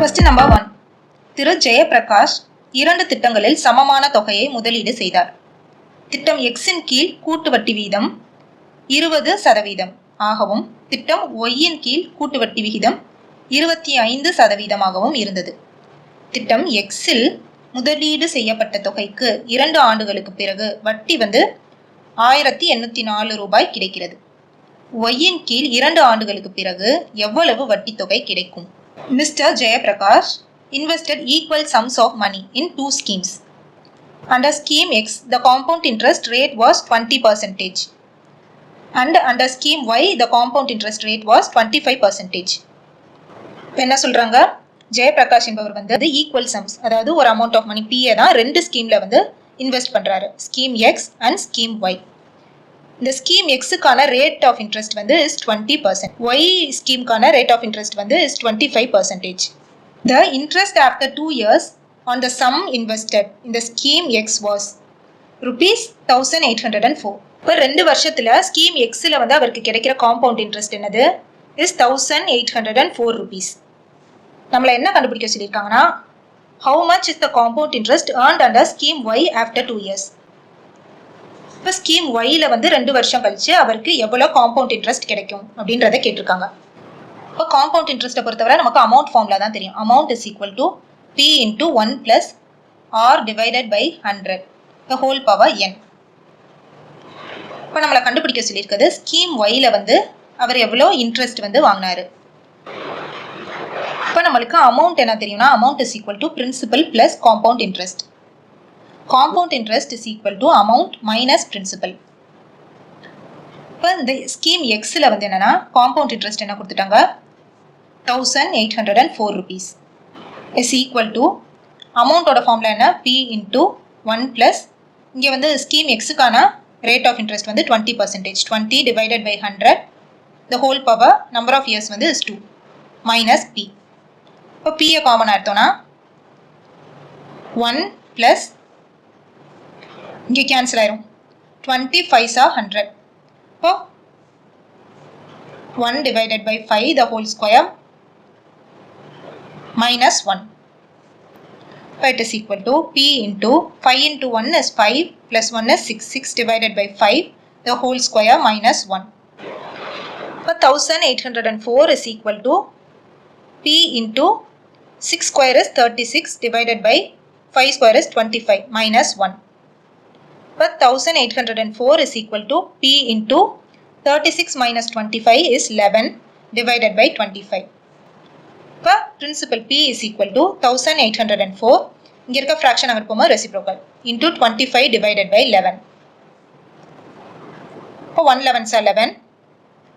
Question number one Thiru Jayaprakash இரண்டு திட்டங்களில் சமமான தொகையை முதலீடு செய்தார். திட்டம் எக்ஸின் கீழ் கூட்டு வட்டி வீதம் இருபது சதவீதம். ஆகவும் திட்டம் ஒய்யின் கீழ் கூட்டு வட்டி விகிதம் இருபத்தி ஐந்து சதவீதமாகவும் இருந்தது. திட்டம் எக்ஸில் முதலீடு செய்யப்பட்ட தொகைக்கு இரண்டு ஆண்டுகளுக்கு பிறகு வட்டி வந்து ஆயிரத்தி எண்ணூற்றி நாலு ரூபாய் கிடைக்கிறது. ஒய்யின் கீழ் இரண்டு ஆண்டுகளுக்கு பிறகு எவ்வளவு வட்டி தொகை கிடைக்கும்? Mister Jayaprakash invested equal sums of money in two schemes. Under scheme X, the compound interest rate was 20 percentage. And under scheme Y, the compound interest rate was 25 percentage. இப்போ என்ன சொல்றாங்க ஜெயபிரகாஷ் என்பவர் வந்து ஈக்குவல் சம்ஸ் அதாவது ஒரு amount of money BA தான் ரெண்டு ஸ்கீம்ல வந்து இன்வெஸ்ட் பண்றாரு scheme X and scheme Y இந்த ஸ்கீம் எக்ஸுக்கான ரேட் ஆஃப் இன்ட்ரெஸ்ட் வந்து இஸ் டுவெண்ட்டி பர்சன்ட் ஒய் ஸ்கீமுக்கான ரேட் ஆஃப் இன்ட்ரெஸ்ட் வந்து is twenty five percentage the interest after two years on the sum invested இந்த scheme X was rupees thousand eight hundred and four இப்போ ரெண்டு வருஷத்தில் scheme எக்ஸில் வந்து அவருக்கு கிடைக்கிற காம்பவுண்ட் இன்ட்ரெஸ்ட் என்னது? Is thousand eight hundred and four rupees நம்மளை என்ன கண்டுபிடிக்க சொல்லியிருக்காங்கன்னா how much is the compound interest earned under scheme Y after two years இப்போ ஸ்கீம் ஒயில் வந்து ரெண்டு வருஷம் கழிச்சு அவருக்கு எவ்வளோ காம்பவுண்ட் இன்ட்ரெஸ்ட் கிடைக்கும் அப்படின்றத கேட்டிருக்காங்க. இப்போ காம்பவுண்ட் இன்ட்ரெஸ்ட்டை பொறுத்தவரை நமக்கு அமௌண்ட் ஃபார்மில் தான் தெரியும். Amount is equal to P into one plus R divided by hundred the whole power N இப்போ நம்மளை கண்டுபிடிக்க சொல்லியிருக்கிறது ஸ்கீம் ஒய்யில் வந்து அவர் எவ்வளோ இன்ட்ரெஸ்ட் வந்து வாங்கினாரு. இப்போ நம்மளுக்கு அமௌண்ட் என்ன தெரியும்னா amount is equal to principal plus compound interest compound interest is equal to amount minus principal இப்போ இந்த ஸ்கீம் எக்ஸில் வந்து என்னென்னா காம்பவுண்ட் இன்ட்ரெஸ்ட் என்ன கொடுத்துட்டாங்க? Thousand eight hundred and four rupees is equal to அமௌண்ட்டோட ஃபார்மில் என்ன? பி இன்ட்டு ஒன் ப்ளஸ் இங்கே வந்து ஸ்கீம் எக்ஸுக்கான ரேட் ஆஃப் இன்ட்ரெஸ்ட் வந்து twenty percentage twenty divided by hundred the whole power number of years வந்து is two minus P இப்போ பியை காமனாக எடுத்தோன்னா ஒன் ப்ளஸ் இங்கே கேன்சல் ஆயிரும் டுவெண்ட்டி ஃபைவ்ஸா ஹண்ட்ரட் இப்போ one divided by five the whole square minus 1. It is equal to P into 5 into 1 is 5 plus 1 is 6. 6 divided by 5 the whole square minus 1. But 1804 is equal to P into 6 square is 36 divided by 5 square is 25 minus 1. But 1804 is equal to P into 36 minus 25 is 11 divided by 25. இப்போ principal P is equal to thousand eight hundred and four இங்கே இருக்க fraction அங்கே போகும்போது reciprocal into twenty five divided by eleven இப்போ one eleven சார் eleven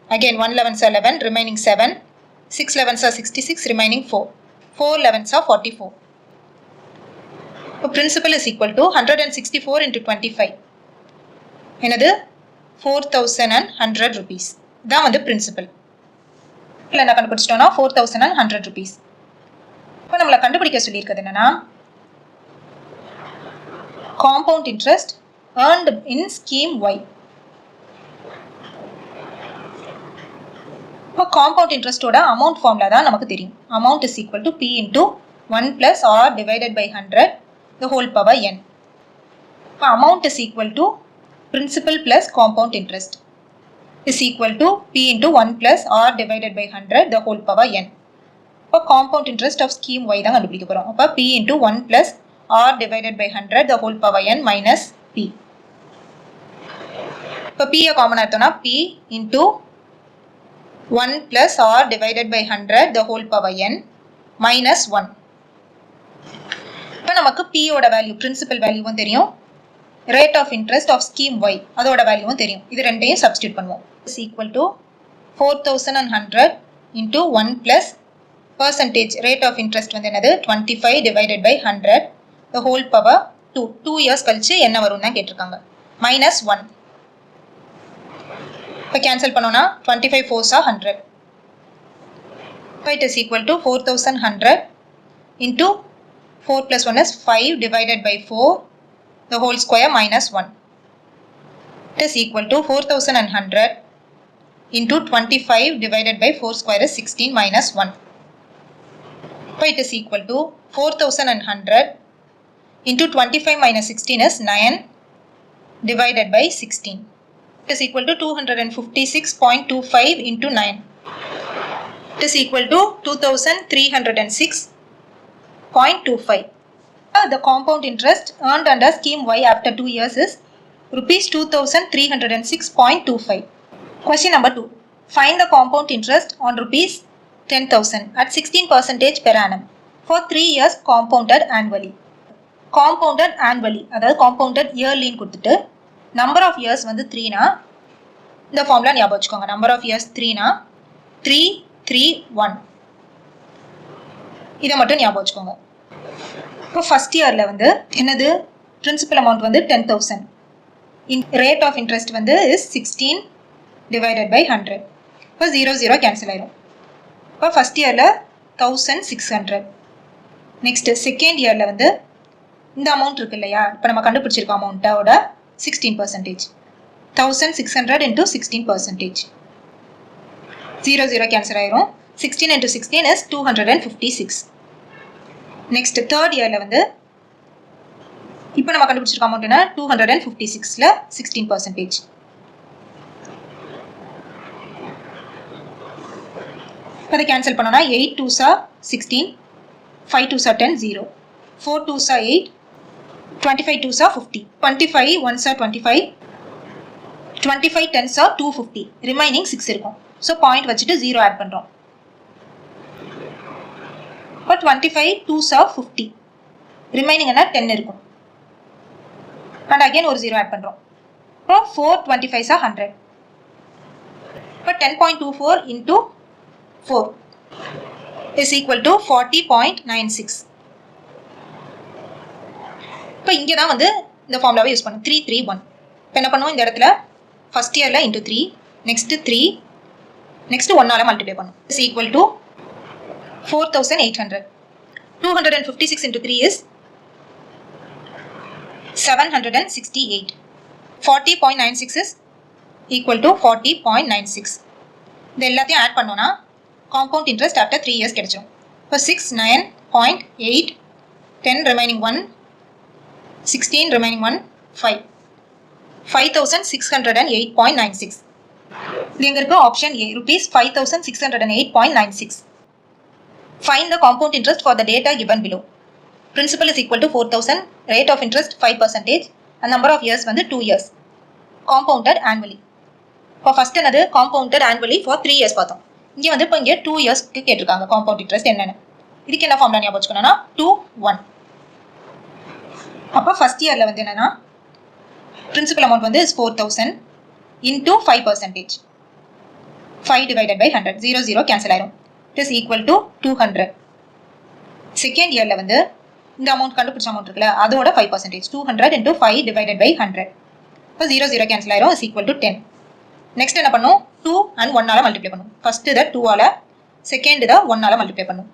again one eleven sir eleven remaining seven six elevens are sixty six remaining four four elevens are forty four இப்போ principal is equal to hundred and sixty four into twenty five என்னது? Four thousand and hundred rupees தான் வந்து principal இல்லை என்ன கண்டுபிடிச்சிட்டோம்னா four thousand and hundred rupees இப்போ நம்மளை கண்டுபிடிக்க சொல்லியிருக்கிறது என்னன்னா compound interest earned in scheme Y இப்போ காம்பவுண்ட் இன்ட்ரெஸ்ட்டோட அமௌண்ட் ஃபார்ம்ல தான் நமக்கு தெரியும். Amount is equal to P into one plus R divided by hundred the whole power n. Now, amount is equal to principal plus compound interest is equal to p into 1 plus r divided by 100 the whole power n. இப்போ compound interest of scheme Y தான் கண்டுபிடிக்க போகிறோம் அப்போ P into one plus R divided by hundred the whole power N minus P இப்போ பியை common எடுத்தோம்னா P into one plus R divided by hundred the whole power N minus one அப்போ நமக்கு பியோட வேல்யூ பிரின்சிபல் வேல்யூவும் தெரியும். Rate of interest of scheme Y அதோட வேல்யூவும் தெரியும். இது ரெண்டையும் சப்ஸ்டியூட் பண்ணுவோம். Is equal to four thousand and hundred into one plus percentage rate of interest வந்து என்னது? Twenty five divided by hundred the whole power two two years கழிச்சு என்ன வரும்னு தான் கேட்டிருக்காங்க. மைனஸ் ஒன் இப்போ கேன்சல் பண்ணோன்னா டுவெண்ட்டி ஃபைவ் ஃபோர்ஸா hundred fight it is equal to four thousand hundred into 4 plus 1 is 5 divided by 4 the whole square minus 1. It is equal to 4100 into 25 divided by 4 square is 16 minus 1. So it is equal to 4100 into 25 minus 16 is 9 divided by 16. It is equal to 256.25 into 9. It is equal to 2306 2306.25. Uh, The compound interest earned under scheme Y after 2 years is rupees 2306.25. Question number 2. Find the compound interest on rupees 10,000 at 16 percentage per annum for 3 years compounded annually. Compounded annually அதாவது compounded yearlyன்னு கொடுத்துட்டு number of years வந்து 3னா இந்த formula ஞாபகம் வச்சுக்கோங்க number of years த்ரீனா three three one இதை மட்டும் ஞாபகம் வச்சுக்கோங்க. இப்போ ஃபஸ்ட் இயரில் வந்து என்னது? பிரின்சிபல் அமௌண்ட் வந்து ten thousand in rate of interest வந்து is sixteen divided by hundred இப்போ ஜீரோ ஜீரோ கேன்சல் ஆயிரும். இப்போ ஃபஸ்ட் இயரில் thousand six hundred next second இயரில் வந்து இந்த அமௌண்ட் இருக்கு இல்லையா? இப்போ நம்ம கண்டுபிடிச்சிருக்க அமௌண்ட்டோட sixteen percentage thousand six hundred into sixteen percentage zero zero cancel ஆயிரும். Sixteen into sixteen is two hundred and fifty six next third இயரில் வந்து இப்போ நம்ம கண்டுபிடிச்சிருக்க அமௌண்ட் என்ன? டூ ஹண்ட்ரட் அண்ட் ஃபிஃப்டி சிக்ஸில் சிக்ஸ்டீன் பர்சன்டேஜ் அதை கேன்சல் பண்ணோம்னா எயிட் டூ சா சிக்ஸ்டீன் ஃபைவ் டூ சா டென் ஜீரோ ஃபோர் டூ சா எயிட் டுவெண்ட்டி ஃபைவ் டூ சா ஃபிஃப்டி டுவெண்ட்டி ஃபைவ் ஒன் சா twenty five twenty five ten are two fifty remaining six இருக்கும். So point வச்சுட்டு zero add பண்ணுறோம் இப்போ twenty five two சார் fifty remaining என்ன? Ten இருக்கும். அண்ட் அகைன் ஒரு ஜீரோ ஆட் பண்ணுறோம் இப்போ ஃபோர் டுவெண்ட்டி ஃபைவ் சார் ஹண்ட்ரட் இப்போ ten point two four into four is equal to forty point nine six இப்போ இங்கே தான் வந்து இந்த ஃபார்முலாவை யூஸ் பண்ணும். த்ரீ த்ரீ ஒன் இப்போ என்ன பண்ணுவோம்? இந்த இடத்துல ஃபஸ்ட் இயரில் into three next three next ஒன்னால் multiply பண்ணும் is equal to four thousand eight hundred two hundred and fifty six into three is seven hundred and sixty eight forty point nine six is equal to forty point nine six இது எல்லாத்தையும் add பண்ணோன்னா compound interest after three years கிடைச்சிடும் இப்போ six nine point eight ten remaining one sixteen remaining one five five thousand six hundred and eight point nine six இது எங்கே இருக்கு? Option A rupees five thousand six hundred and eight point nine six find the compound interest for the data given below principal is equal to four thousand rate of interest five percentage and number of years வந்து two years compounded annually இப்போ first என்னது? Compounded annually for three years பார்த்தோம். இங்கே வந்து இப்போ இங்கே two இயர்ஸ்க்கு கேட்டிருக்காங்க. காம்பவுண்ட் இன்ட்ரெஸ்ட் என்னென்னு. இதுக்கு என்ன ஃபார்ம்ல ஞாபகம் வச்சுக்கணும்னா டூ ஒன் அப்போ ஃபஸ்ட் இயரில் வந்து என்னென்னா பிரின்சிபல் அமௌண்ட் வந்து four thousand into five percentage five divided by hundred zero zero cancel ஆயிரும். It is equal to two hundred second இயரில் வந்து இந்த அமௌண்ட் கண்டுபிடிச்ச அமௌண்ட் இருக்குல்ல அதோட five percentage two hundred into five divided by hundred இப்போ zero zero cancel ஆயிரும் is equal to ten next என்ன பண்ணும்? டூ அண்ட் ஒன்னால் மல்டிப்ளை பண்ணும். ஃபர்ஸ்ட் இதை டூவால் செகண்ட் இதை ஒன்னால் மல்டிப்ளை பண்ணும்.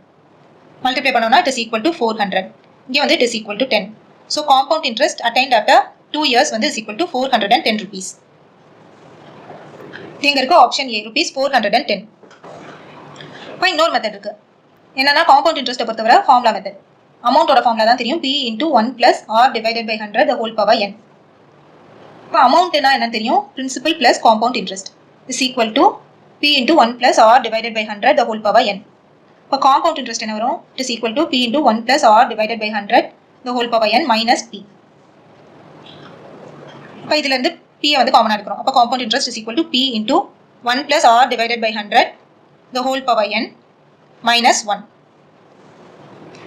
மல்டிப்ளை பண்ணோம்னா it is equal to four hundred இங்கே வந்து it is equal to ten so compound interest attained after two years வந்து is equal to four hundred and ten rupees இங்கே இருக்க option A rupees four hundred and ten இப்போ இன்னொரு method இருக்கு. என்னன்னா compound இன்ட்ரெஸ்ட்டை பொறுத்தவரை ஃபார்முலா மெத்தட் அமௌண்ட்டோட ஃபார்முலா தான் தெரியும். P into one plus R divided by hundred the whole power N இப்போ அமௌண்ட்னா என்ன தெரியும்? Principal plus compound interest is equal to P into one plus R divided by hundred the whole power N இப்போ compound interest என்ன வரும்? It is equal to P into one plus R divided by hundred the whole power N minus P இப்போ இதுலேருந்து பியை வந்து காமனாக எடுக்கிறோம். அப்போ compound interest is equal to P into one plus R divided by hundred the whole power N minus one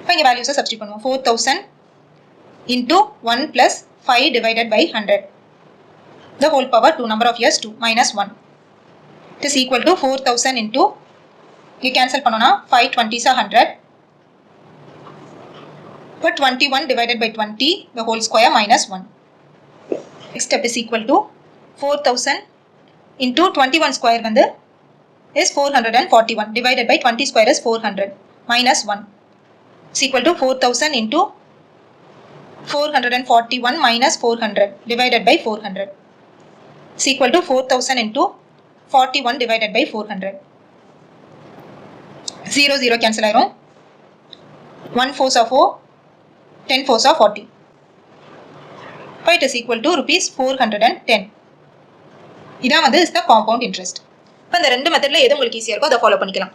இப்போ இங்கே வேல்யூஸை சப்ஸ்டியூட் பண்ணுவோம். Four thousand into one plus five divided by hundred the whole power two number of years two minus one it is equal to four thousand into இங்கே cancel பண்ணோன்னா five டுவெண்ட்டிஸா hundred இப்போ twenty one divided by twenty the whole square minus one next step is equal to four thousand into twenty one square வந்து is 441 divided by 20 square is 400 minus 1 is equal to 4000 into 441 minus 400 divided by 400 is equal to 4000 into 41 divided by 400 0 0 cancel ஆயிரும் 1 4s of 4, 10 4s of 40. இப்போ it is equal to rupees 410. இதான் வந்து is the compound interest. இப்போ இந்த ரெண்டு மெத்தடில் எது உங்களுக்கு ஈஸியாக இருக்கோ அதை ஃபாலோ பண்ணிக்கலாம்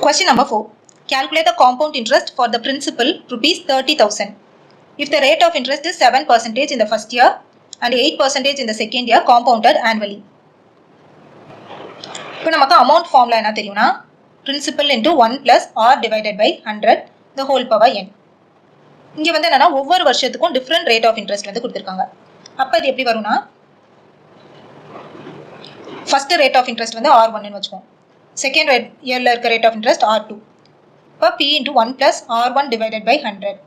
question number four Calculate the compound interest for the principal rupees 30,000. If the rate of interest is 7 percentage in the first year and 8 percentage in the second year compounded annually. இப்போ நமக்கு amount ஃபார்ம்ல என்ன தெரியும்னா principal into one plus r divided by hundred the whole power n இங்கே வந்து என்னன்னா ஒவ்வொரு வருஷத்துக்கும் டிஃப்ரெண்ட் ரேட் ஆஃப் இன்ட்ரெஸ்ட் வந்து கொடுத்துருக்காங்க அப்போ இது எப்படி வரும்னா ஃபஸ்ட்டு ரேட் ஆஃப் இன்ட்ரெஸ்ட் வந்து ஆர் ஒன்னு வச்சுக்கோம் செகண்ட் ரேட் இயரில் இருக்க rate of interest R two இப்போ P into one plus R one divided by hundred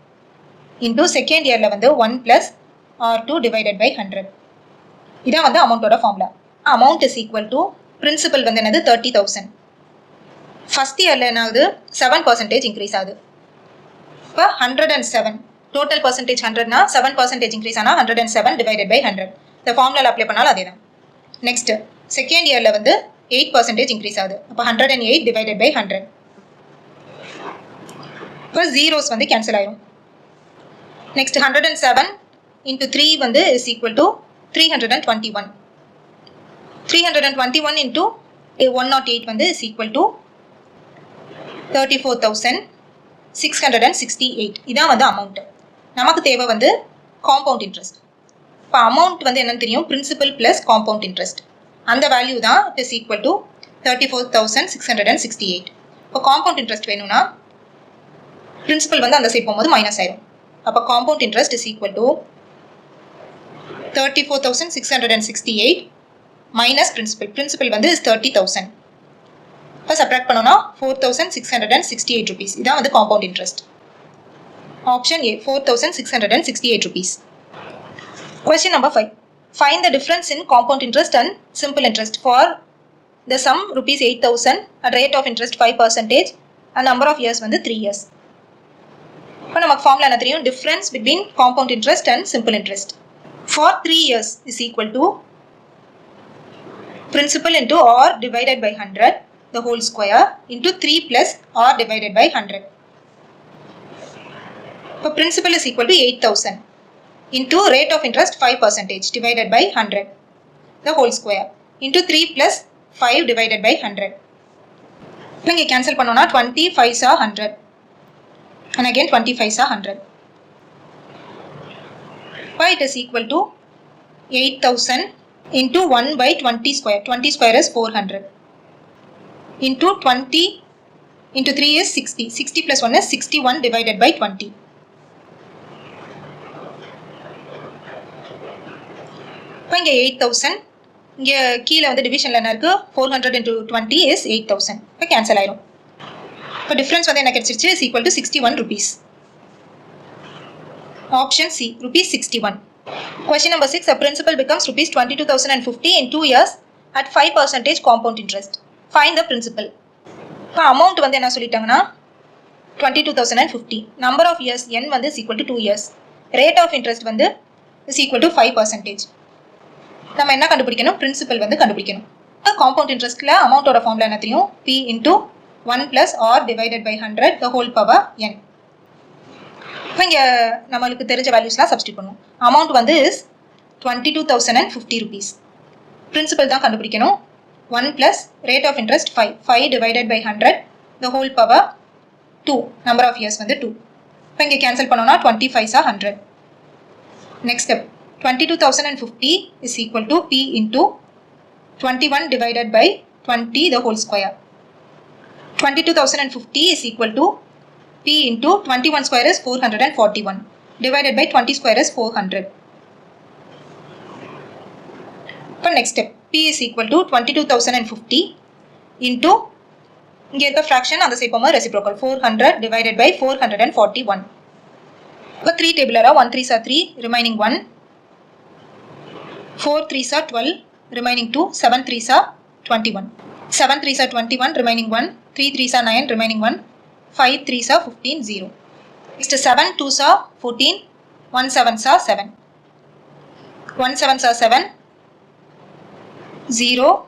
into second இயரில் வந்து one plus R two divided by hundred இதான் வந்து அமௌண்ட்டோட formula amount is equal to principal வந்து என்னது? Thirty thousand first இயரில் என்ன ஆகுது செவன் பர்சன்டேஜ் இன்க்ரீஸ் ஆகுது. இப்போ hundred and seven total percentage ஹண்ட்ரட்னா seven percentage increase ஆனால் hundred and seven divided by hundred இந்த ஃபார்முலாவில் அப்ளை பண்ணாலும் அதே தான் நெக்ஸ்ட்டு செகண்ட் இயரில் வந்து எயிட் பர்சன்டேஜ் இன்க்ரீஸ் ஆகுது. அப்போ hundred and eight divided by hundred இப்போ ஜீரோஸ் வந்து கேன்சல் ஆயிரும். Next hundred and seven into three வந்து is equal to three hundred and twenty one three hundred and twenty one into one nought eight வந்து is equal to thirty four thousand six hundred and sixty eight இதான் வந்து amount நமக்கு தேவை வந்து compound interest இப்போ amount வந்து என்னன்னு தெரியும்? பிரின்சிபல் ப்ளஸ் காம்பவுண்ட் இன்ட்ரெஸ்ட் அந்த வேல்யூ தான் it is equal to thirty four thousand six hundred and sixty eight இப்போ காம்பவுண்ட் இன்ட்ரெஸ்ட் வேணும்னா பிரின்சிபல் வந்து அந்த சைட் போகும்போது மைனஸ் ஆயிரும். அப்போ compound interest is equal to thirty four thousand six hundred and sixty eight minus principal principal வந்து is thirty thousand இப்போ subtract பண்ணோம்னா four thousand six hundred and sixty eight rupees இதான் வந்து compound interest option A four thousand six hundred and sixty eight rupees question number five find the difference in compound interest and simple interest for the sum rupees eight thousand at rate of interest five percentage and number of years வந்து three years இப்போ நமக்கு formula என்ன தெரியும்? Difference between compound interest and simple interest for three years is equal to principal into r divided by 100 the whole square into 3 plus r divided by 100. இப்போ principal is equal to 8000 into rate of interest 5 percentage divided by 100 the whole square into 3 plus 5 divided by 100. இப்போ இங்கே cancel பண்ணோம்னா 20 5 are 100 and again 25 are 100. இப்போ it is equal to 8000 into 1 by 20 square. 20 square is 400. Into 20 into 3 is 60. 60 plus 1 is 61 divided by 20. அப்போ இங்கே eight thousand இங்கே கீழே வந்து டிவிஷனில் என்ன இருக்குது four hundred into twenty is eight thousand இப்போ கேன்சல் ஆயிரும். இப்போ டிஃப்ரென்ஸ் வந்து என்ன கிடைச்சிருச்சு? Is equal to sixty one rupees option C rupees sixty one question number six principal becomes rupees twenty two thousand and fifty in two years at five percentage compound interest find the principal இப்போ amount வந்து என்ன சொல்லிட்டாங்கன்னா? Twenty two thousand and fifty number of years N வந்து is equal to two years rate of interest வந்து is equal to five percentage நம்ம என்ன கண்டுபிடிக்கணும்? Principal வந்து கண்டுபிடிக்கணும். காம்பவுண்ட் இன்ட்ரெஸ்ட்டில் அமௌண்ட்டோட ஃபார்ம்ல என்ன தெரியும் P into one plus R divided by hundred the whole power N இப்போ இங்கே நம்மளுக்கு தெரிஞ்ச வேல்யூஸ்லாம் சப்ஸ்டியூட் பண்ணுவோம். அமௌண்ட் வந்து is twenty two thousand and fifty rupees principal தான் கண்டுபிடிக்கணும். One plus rate of interest five five divided by hundred the whole power two number of years வந்து டூ இப்போ இங்கே கேன்சல் பண்ணோன்னா twenty fives are hundred next step twenty two thousand and fifty is equal to P into twenty one divided by twenty the whole square twenty two thousand and fifty is equal to p into 21 square is 441 divided by 20 square is 400. இப்போ next step. P is equal to 22,050 into இங்கே இருக்க fraction அந்த side போகும்போது reciprocal four hundred divided by four hundred and forty one இப்போ three டேபிளரா one threes are three remaining one 4 threes are 12, remaining 2, 7 threes are 21. 7 threes are 21, remaining 1, 3 threes are 9, remaining 1, 5 threes are 15, 0. Next 7 twos are 14, 1 sevens are 7. 1 sevens are 7, 0,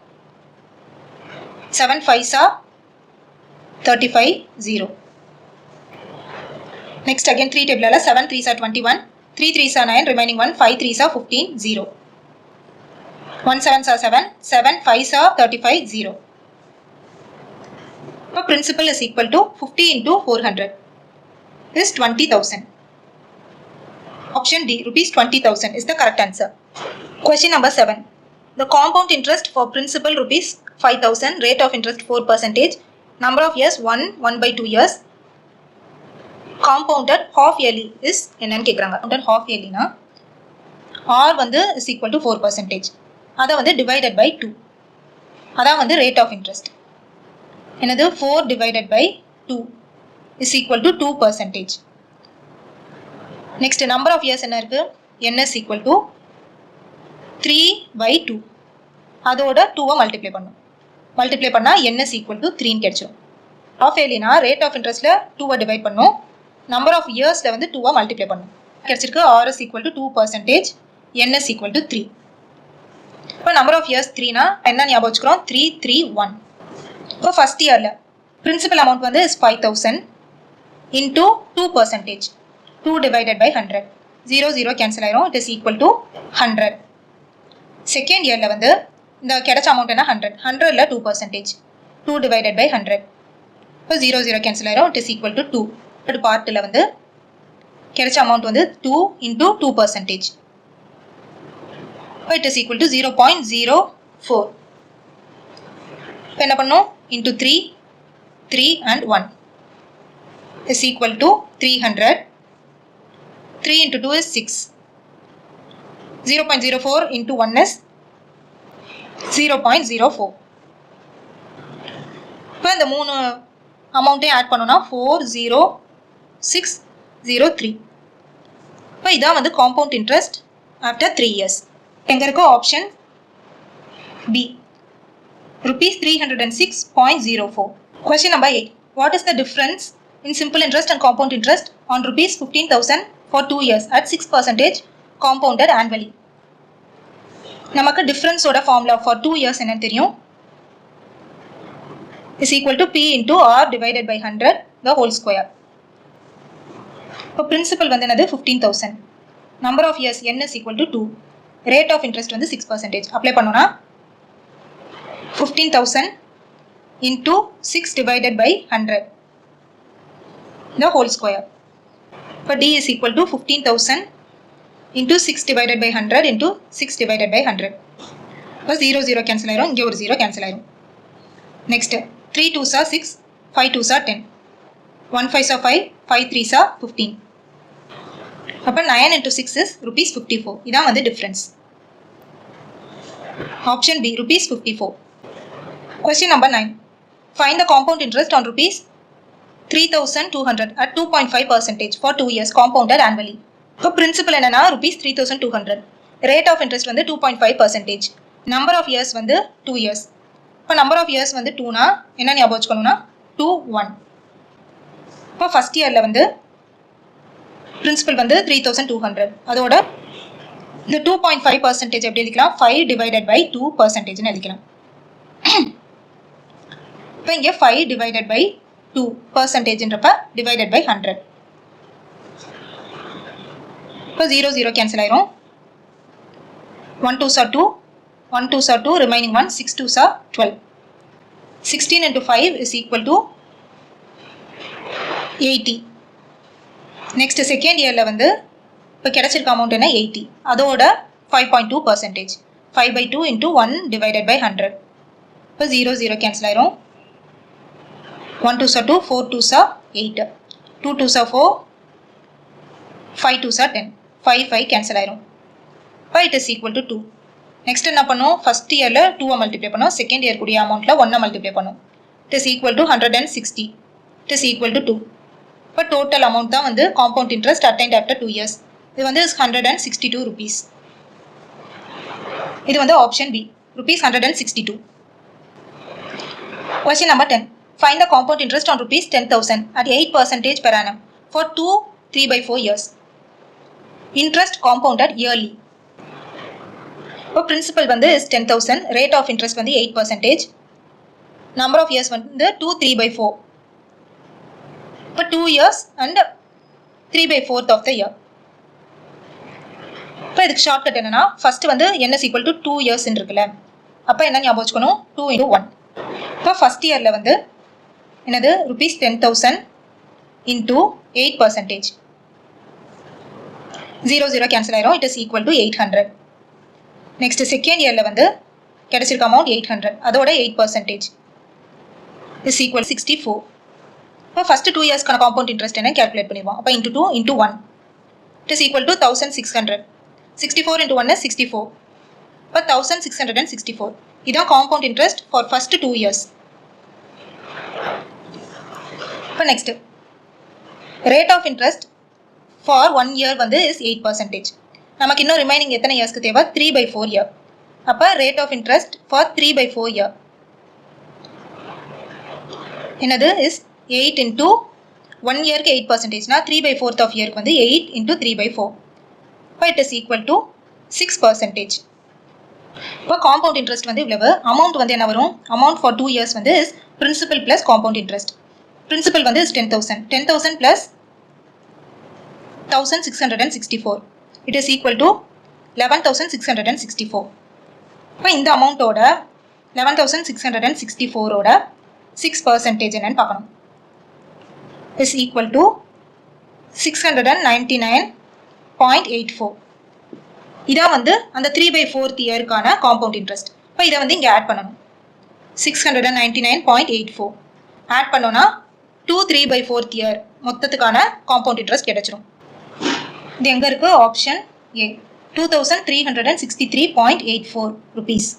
7 fives are 35, 0. Next again 3 table 7 threes are 21, 3 threes are 9, remaining 1, 5 threes are 15, 0. One sevens are seven seven fives are thirty five zero இப்போ principal is equal to fifty into four hundred is twenty thousand Option D, rupees 20,000 is the correct answer. Question number 7. The compound interest for principal rupees 5,000, rate of interest 4 percentage, number of years 1, 1 by 2 years, compounded half yearly is என்னன்னு கேட்குறாங்க compounded half yearly னா R வந்து is equal to 4 percentage அதை வந்து divided by two அதான் வந்து rate of interest என்னது? Four divided by two is equal to two percentage next number of years என்ன இருக்குது N is equal to three by two அதோட டூவை மல்டிப்ளை பண்ணும். மல்டிப்ளை பண்ணால் என்எஸ் ஈக்குவல் டு த்ரீன்னு கிடைச்சிடும் ஆஃப் ஏலினா ரேட் ஆஃப் இன்ட்ரெஸ்ட்டில் டூவை டிவைட் பண்ணும். நம்பர் ஆஃப் இயர்ஸில் வந்து டூவை மல்டிப்ளை பண்ணும். கிடச்சிருக்கு r's equal to two percentage n's equal to three இப்போ நம்பர் ஆஃப் இயர்ஸ் த்ரீனா என்ன ஞாபகம் வச்சுக்கிறோம்? த்ரீ த்ரீ ஒன் இப்போ ஃபஸ்ட் இயரில் பிரின்சிபல் அமௌண்ட் வந்து five thousand into two percentage two divided by hundred zero zero cancel ஆயிரும். It is equal to hundred second இயரில் வந்து இந்த கிடைச்ச அமௌண்ட் என்ன? ஹண்ட்ரட் ஹண்ட்ரடில் two percentage two divided by hundred இப்போ ஜீரோ ஜீரோ கேன்சல் ஆயிரும். It is equal to two third பார்ட்டில் வந்து கிடைச்ச அமௌண்ட் வந்து டூ இன்டூ டூ பர்சன்டேஜ் இப்போ it is equal to zero point zero four இப்போ என்ன பண்ணும்? Into three three and one is equal to three hundred 3 into 2 is 6. 0.04 zero 1 is 0.04. இப்போ இந்த மூணு அமௌண்ட்டையும் ஆட் பண்ணோம்னா four zero six zero three இப்போ இதான் வந்து compound interest after three years எங்கே இருக்கோ option B rupees three hundred and six point zero four question number eight what is the difference in simple interest and compound interest on rupees fifteen thousand for 2 years at 6 percentage compounded annually நமக்கு டிஃப்ரென்ஸோட formula for two years என்ன தெரியும்? Is equal to P into r divided by hundred the whole square இப்போ principal வந்து என்னது? Fifteen thousand number of years n is equal to two rate of interest வந்து six percentage apply பண்ணோன்னா fifteen thousand into six divided by hundred the whole square இப்போ D is equal to fifteen thousand into six divided by hundred into six divided by hundred இப்போ zero zero cancel ஆயிரும். இங்கே ஒரு zero cancel ஆயிரும். Next three twos are six five twos are ten one fives are five five threes are fifteen அப்போ nine into six is rupees fifty four இதான் வந்து difference option B rupees fifty four question number nine find the compound interest on rupees 3200 at 2.5 percentage for 2 years compounded annually இப்போ principal என்னன்னா rupees three thousand two hundred rate of interest வந்து two point five percentage number of years வந்து two years இப்போ number of years வந்து டூனா என்ன ஞாபகம் வச்சுக்கணும்னா டூ ஒன் இப்போ ஃபஸ்ட் இயரில் வந்து பிரின்சிபல் வந்து த்ரீ தௌசண்ட் டூ ஹண்ட்ரட் அதோட இந்த டூ பாயிண்ட் ஃபைவ் பர்சன்டேஜ் எப்படி எழுதிக்கலாம்? ஃபைவ் டிவைடட் பை டூ பர்சன்டேஜ்னு எழுதிக்கலாம். இப்போ இங்கே ஃபைவ் டிவைடட் பை டூ பர்சன்டேஜ்ன்றப்ப டிவைடட் பை ஹண்ட்ரட் இப்போ ஜீரோ ஜீரோ கேன்சல் ஆயிரும். One twos are two one twos are two remaining one six twos are twelve sixteen into five is equal to eighty next second இயரில் வந்து இப்போ கிடச்சிருக்க amount என்ன? Eighty அதோட five point two percentage five by two into one divided by hundred இப்போ zero zero cancel ஆயிரும். One two சா two four twos are eight two twos are four five twos are ten five five cancel ஆயிரும். இப்போ it is equal to two next என்ன பண்ணும்? First இயரில் டூவை multiply பண்ணோம். செகண்ட் இயர் கூடிய அமௌண்ட்டில் ஒன்னை மல்டிப்ளை பண்ணும். It is equal to hundred and sixty it is equal to two இப்போ டோட்டல் அமௌண்ட் தான் வந்து compound interest attained after two years இது வந்து hundred and sixty two rupees இது வந்து option B rupees hundred and sixty two question number ten find the compound interest on rupees ten thousand at eight percentage per annum for two three by four years interest compounded yearly இப்போ principal வந்து is ten thousand rate of interest வந்து eight percentage number of years வந்து two three by four இப்போ two years and three by fourth of the year இப்போ இதுக்கு shortcut என்னன்னா first வந்து N is equal to two years இருக்குல்ல. அப்போ என்ன ஞாபகம் வச்சுக்கணும்? டூ இன்டூ ஒன் இப்போ ஃபர்ஸ்ட் இயரில் வந்து என்னது? Rupees ten thousand into eight percentage zero zero cancel ஆயிரும். It is equal to eight hundred next second இயரில் வந்து கிடைச்சிருக்க அமௌண்ட் எயிட் ஹண்ட்ரட் அதோட eight percentage is equal sixty four இப்போ ஃபஸ்ட்டு டூ இயர்ஸ்க்கான காம்பவுண்ட் இன்ட்ரெஸ்ட் என்ன? கேல்குலேட் பண்ணிடுவோம். அப்போ into two into one it is equal to thousand six hundred sixty four into one sixty four இப்போ thousand six hundred and sixty four இதான் compound interest for first two years இப்போ next rate of interest for one year வந்து is eight percentage நமக்கு இன்னும் remaining எத்தனை இயர்ஸ்க்கு தேவை? Three by four year அப்போ rate of interest for three by four year என்னது? இஸ் எயிட் இன்ட்டு ஒன் இயர்க்கு எயிட் பர்சன்டேஜ்னா த்ரீ பை ஃபோர்த் ஆஃப் இயர்க்கு வந்து eight into three by four இப்போ it is equal to six percentage இப்போ compound interest வந்து இவ்வளவு. அமௌண்ட் வந்து என்ன வரும்? அமௌண்ட் ஃபார் டூ இயர்ஸ் வந்து is principal plus compound interest principal வந்து is ten thousand ten thousand plus thousand six hundred and sixty four it is equal to eleven thousand six hundred and sixty four இப்போ இந்த அமௌண்ட்டோட eleven thousand six hundred and sixty ஃபோரோட six percentage என்னன்னு பார்க்கணும். Is equal to six hundred and ninety nine point eight four இதான் வந்து அந்த three by fourth இயருக்கான compound interest இப்போ இதை வந்து இங்கே ஆட் பண்ணணும். Six hundred and ninety nine point eight four add பண்ணோன்னா two three by fourth year மொத்தத்துக்கான compound interest கிடைச்சிரும். இது எங்கே இருக்குது option A two thousand three hundred and sixty three point eight four rupees